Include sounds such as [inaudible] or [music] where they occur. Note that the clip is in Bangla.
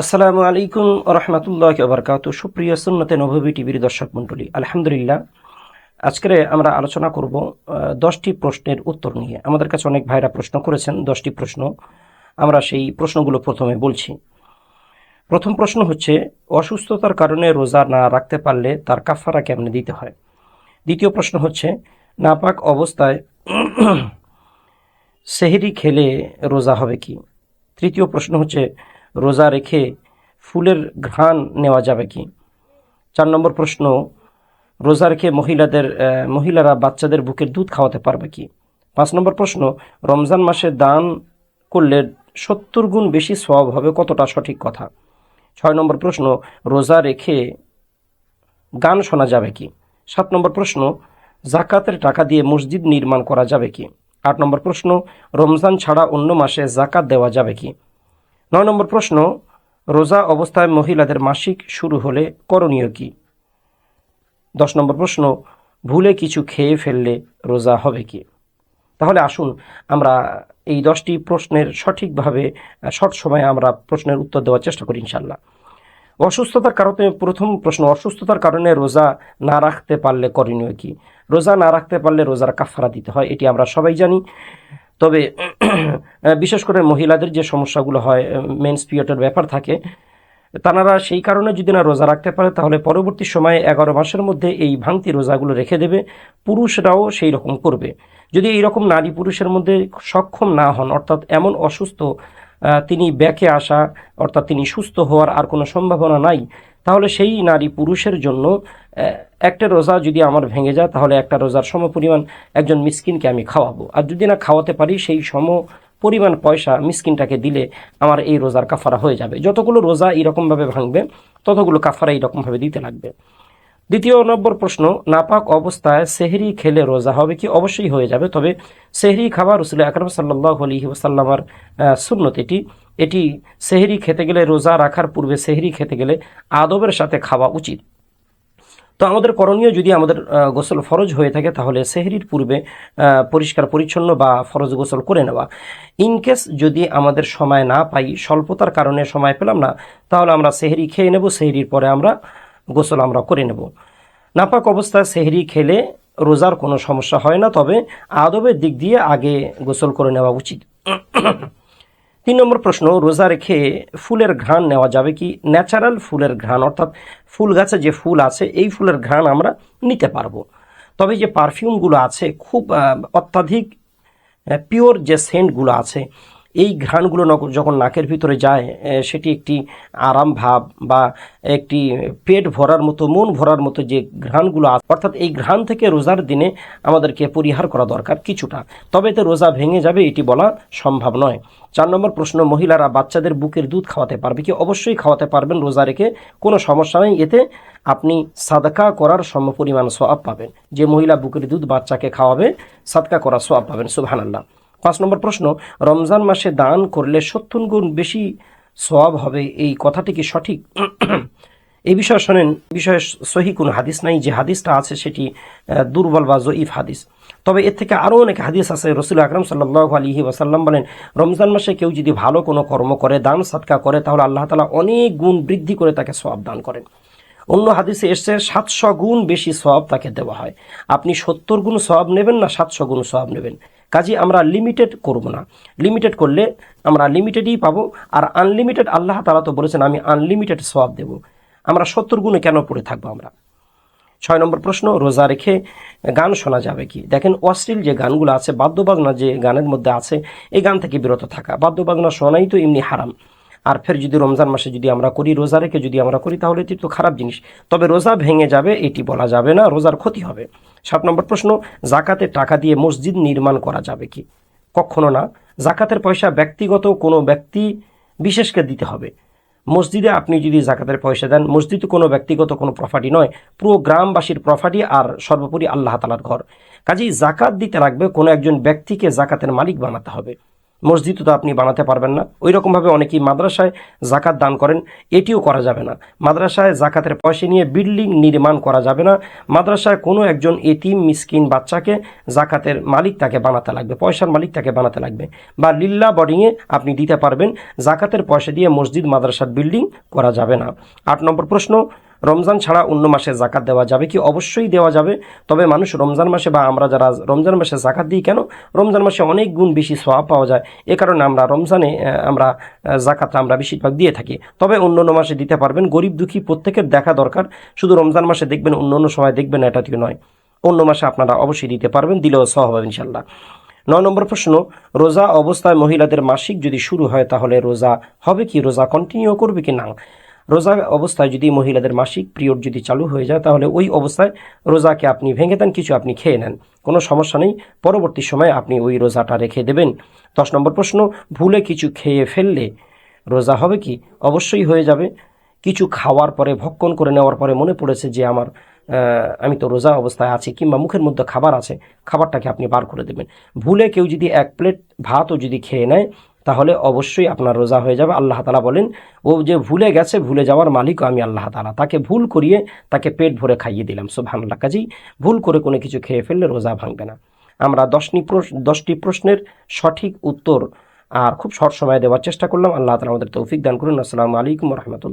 আসসালামু আলাইকুম রহমতুল্লাহ বরকাত সুপ্রিয় সুন্নতে নবী টিভির দর্শক মণ্ডলী, আলহামদুলিল্লাহ, আজকে আমরা আলোচনা করব দশটি প্রশ্নের উত্তর নিয়ে। আমাদের কাছে অনেক ভাইরা প্রশ্ন করেছেন, দশটি প্রশ্ন আমরা সেই প্রশ্নগুলো প্রথমে বলছি। প্রথম প্রশ্ন হচ্ছে, অসুস্থতার কারণে রোজা না রাখতে পারলে তার কাফারা কেমনে দিতে হয়? দ্বিতীয় প্রশ্ন হচ্ছে, নাপাক অবস্থায় [clears throat] সেহেরি খেলে রোজা হবে কি? তৃতীয় প্রশ্ন হচ্ছে রোজা রেখে ফুলের ঘ্রাণ নেওয়া যাবে কি? চার নম্বর প্রশ্ন, রোজা রেখে মহিলাদের মহিলারা বাচ্চাদের বুকের দুধ খাওয়াতে পারবে কি? পাঁচ নম্বর প্রশ্ন, রমজান মাসে দান করলে সত্তর গুণ বেশি সওয়াব হবে কতটা সঠিক কথা? ছয় নম্বর প্রশ্ন, রোজা রেখে গান শোনা যাবে কি? সাত নম্বর প্রশ্ন, জাকাতের টাকা দিয়ে মসজিদ নির্মাণ করা যাবে কি? আট নম্বর প্রশ্ন, রমজান ছাড়া অন্য মাসে জাকাত দেওয়া যাবে কি? নয় নম্বর প্রশ্ন, রোজা অবস্থায় মহিলাদের মাসিক শুরু হলে করণীয় কি? দশ নম্বর প্রশ্ন, ভুলে কিছু খেয়ে ফেললে রোজা হবে কি? তাহলে আসুন আমরা এই দশটি প্রশ্নের সঠিকভাবে, শর্ট সময়ে আমরা প্রশ্নের উত্তর দেওয়ার চেষ্টা করি ইনশাল্লাহ অসুস্থতার কারণে, প্রথম প্রশ্ন, অসুস্থতার কারণে রোজা না রাখতে পারলে করণীয় কি? রোজা না রাখতে পারলে রোজার কাফারা দিতে হয়, এটি আমরা সবাই জানি। তবে বিশেষ করে মহিলাদের যে সমস্যাগুলো হয় মেন্স পিরিয়ডের ব্যাপার থাকে তারা সেই কারণে যদি না রোজা রাখতে পারে, তাহলে পরবর্তী সময়ে এগারো মাসের মধ্যে এই ভাঙতি রোজাগুলো রেখে দেবে, পুরুষরাও সেই রকম করবে। যদি এই রকম নারী পুরুষের মধ্যে সক্ষম না হন, অর্থাৎ এমন অসুস্থ তিনি ব্যাকে আসা, অর্থাৎ তিনি সুস্থ হওয়ার আর কোনো সম্ভাবনা নাই, তাহলে সেই নারী পুরুষের জন্য একটা রোজা যদি আমার ভেঙে যায়, তাহলে একটা রোজার সম পরিমাণ একজন মিসকিনকে আমি খাওয়াবো। আর যদি না খাওয়াতে পারি, সেই সম পরিমাণ পয়সা মিসকিনটাকে দিলে আমার এই রোজার কাফারা হয়ে যাবে। যতগুলো রোজা এরকমভাবে ভাঙবে, ততগুলো কাফারা এইরকমভাবে দিতে লাগবে। দ্বিতীয় নম্বর প্রশ্ন, নাপাক অবস্থায় সেহরি খেলে রোজা হবে কি? অবশ্যই হয়ে যাবে, তবে সেহরি খাবার রসুল আকরম সাল্লাহ আলী ওসাল্লামার সুন্নত এটি এটি সেহরি খেতে গেলে রোজা রাখার পূর্বে সেহরি খেতে গেলে আদবের সাথে খাওয়া উচিত। তো আমাদের করণীয় যদি আমাদের গোসল ফরজ হয়ে থাকে, তাহলে সেহরির পূর্বে পরিষ্কার, পরিচ্ছন্ন বা ফরজ গোসল করে নেওয়া। ইনকেস যদি আমাদের সময় না পাই, স্বল্পতার কারণে সময় পেলাম না, তাহলে আমরা সেহরি খেয়ে নেব, সেহরির পরে আমরা গোসল আমরা করে নেব। নাপাক অবস্থায় সেহরি খেলে রোজার কোনো সমস্যা হয় না, তবে আদবের দিক দিয়ে আগে গোসল করে নেওয়া উচিত। তিন নম্বর প্রশ্ন, রোজা রেখে ফুলের ঘ্রাণ নেওয়া যাবে কি? ন্যাচারাল ফুলের ঘ্রাণ, অর্থাৎ ফুল গাছে যে ফুল আছে, এই ফুলের ঘ্রাণ আমরা নিতে পারব। তবে যে পারফিউমগুলো আছে, খুব অত্যাধিক পিওর যে সেন্টগুলো আছে এই ঘ্রাণগুলো যখন নাকের ভিতরে যায় সেটি একটি আরাম ভাব বা একটি পেট ভরার মতো, মন ভরার মতো যে ঘ্রাণগুলো আছে অর্থাৎ এই ঘ্রাণ থেকে রোজার দিনে আমাদেরকে পরিহার করা দরকার কিছুটা। তবে এতে রোজা ভেঙে যাবে এটি বলা সম্ভব নয়। চার নম্বর প্রশ্ন, মহিলারা বাচ্চাদের বুকের দুধ খাওয়াতে পারবে কি? অবশ্যই খাওয়াতে পারবেন, রোজা রেখে কোনো সমস্যা নেই। এতে আপনি সাদকা করার সমপরিমাণ সোয়াব পাবেন। যে মহিলা বুকের দুধ বাচ্চাকে খাওয়াবে, সাদকা করার সোয়াব পাবেন। সুবহানাল্লাহ। পাঁচ নম্বর প্রশ্ন, রমজান মাসে দান করলে সত্তর গুণ বেশি সোয়াব হবে এই কথাটি কি সঠিক? [clears throat] এই বিষয়ে শোনেন বিষয়ে সহি কোনো হাদিস নাই, যে হাদিসটা আছে সেটি দুর্বল বা জয়ীফ হাদিস। তবে এর থেকে আরও অনেক হাদিস আছে, রসুল আকরম সাল্লাহ আলহি ওয়াসাল্লাম বলেন, রমজান মাসে কেউ যদি ভালো কোনো কর্ম করে, দান, সাদকা করে, তাহলে আল্লাহ তালা অনেক গুণ বৃদ্ধি করে তাকে সোয়াব দান করেন। অন্য হাদিসে এসছে, সাতশো গুণ বেশি সওয়াব তাকে দেওয়া হয়। আপনি সত্তর গুণ সওয়াব নেবেন না সাতশো গুণ সওয়াব নেবেন। কাজে আমরা লিমিটেড করব না। লিমিটেড করলে আমরা লিমিটেডই পাবো, আর আনলিমিটেড আল্লাহ তারা তো বলেছেন, আমি আনলিমিটেড সব দেব। আমরা সত্তর গুণে কেন পড়ে থাকব আমরা? ছয় নম্বর প্রশ্ন, রোজা রেখে গান শোনা যাবে কি? দেখেন, অশ্লীল যে গানগুলো আছে, বাদ্যবাজনা যে গানের মধ্যে আছে, এই গান থেকে বিরত থাকা। বাদ্যবাজনা শোনাই তো এমনি হারাম। আর ফের যদি রমজান মাসে যদি আমরা করি, রোজা রেখে যদি আমরা করি, তাহলে এটি তো খারাপ জিনিস। তবে রোজা ভেঙে যাবে, এটি বলা যাবে না, রোজার ক্ষতি হবে। সাত নম্বর প্রশ্ন, জাকাতে টাকা দিয়ে মসজিদ নির্মাণ করা যাবে কি? কখনো না। জাকাতের পয়সা ব্যক্তিগত কোনো ব্যক্তি বিশেষকে দিতে হবে। মসজিদে আপনি যদি জাকাতের পয়সা দেন, মসজিদ কোনো ব্যক্তিগত কোনো প্রপার্টি নয়, পুরো গ্রামবাসীর প্রপার্টি আর সর্বোপরি আল্লাহ তালার ঘর। কাজেই জাকাত দিতে লাগবে কোনো একজন ব্যক্তিকে জাকাতের মালিক বানাতে হবে। মসজিদও তো আপনি বানাতে পারবেন না। ওই রকমভাবে অনেকেই মাদ্রাসায় জাকাত দান করেন। এটিও করা যাবে না। মাদ্রাসায় জাকাতের পয়সা নিয়ে বিল্ডিং নির্মাণ করা যাবে না। মাদ্রাসায় কোনো একজন এতিম, মিসকিন বাচ্চাকে জাকাতের মালিক তাকে বানাতে লাগবে, পয়সার মালিক তাকে বানাতে লাগবে বা লিল্লা বোর্ডিংয়ে আপনি দিতে পারবেন। জাকাতের পয়সা দিয়ে মসজিদ, মাদ্রাসার বিল্ডিং করা যাবে না। আট নম্বর প্রশ্ন রমজান ছাড়া অন্য মাসে জাকাত দেওয়া যাবে কি? অবশ্যই দেওয়া যাবে। তবে মানুষ রমজান মাসে বা আমরা যারা রমজান মাসে জাকাত দিই কেন? রমজান মাসে অনেক গুণ বেশি সোয়াব পাওয়া যায়। এ কারণে আমরা রমজানে আমরা আহ, জাকাতটা আমরা বেশিরভাগ দিয়ে থাকি। তবে অন্য অন্য মাসে দিতে পারবেন। গরিব দুঃখী প্রত্যেকের দেখা দরকার। শুধু রমজান মাসে দেখবেন অন্য অন্য সময় দেখবেন এটা নয়। অন্য মাসে আপনারা অবশ্যই দিতে পারবেন দিলেও সহ হবে ইনশাল্লাহ নয় নম্বর প্রশ্ন রোজা অবস্থায় মহিলাদের মাসিক যদি শুরু হয় তাহলে রোজা হবে কি? রোজা কন্টিনিউ করবে কি না? রোজা অবস্থায় যদি মহিলাদের মাসিক পিরিয়ড যদি চালু হয়ে যায়, তাহলে ওই অবস্থায় রোজাকে আপনি ভেঙে দেন, কিছু আপনি খেয়ে নেন। কোনো সমস্যা নেই। পরবর্তী সময়ে আপনি ওই রোজাটা রেখে দেবেন। দশ নম্বর প্রশ্ন, ভুলে কিছু খেয়ে ফেললে রোজা হবে কি? অবশ্যই হয়ে যাবে। কিছু খাওয়ার পরে, ভক্ষণ করে নেওয়ার পরে মনে পড়েছে যে আমার আমি তো রোজা অবস্থায় আছি, কিংবা মুখের মধ্যে খাবার আছে, খাবারটাকে আপনি বার করে দেবেন। ভুলে কেউ যদি এক প্লেট ভাতও যদি খেয়ে নেয় তাহলে অবশ্যই আপনার রোজা হয়ে যাবে। আল্লাহ তালা বলেন, ও যে ভুলে গেছে, ভুলে যাওয়ার মালিকও আমি আল্লাহ তালা তাকে ভুল করিয়ে তাকে পেট ভরে খাইয়ে দিলাম। সো ভাঙলা কাজেই ভুল করে কোনো কিছু খেয়ে ফেললে রোজা ভাঙবে না। আমরা দশটি প্রশ্ন দশটি প্রশ্নের সঠিক উত্তর আর খুব শর্ট সময়ে দেওয়ার চেষ্টা করলাম। আল্লাহ তালা আমাদের তৌফিক দান করুন। আসসালামু আলাইকুম রহমতুল্লাহ।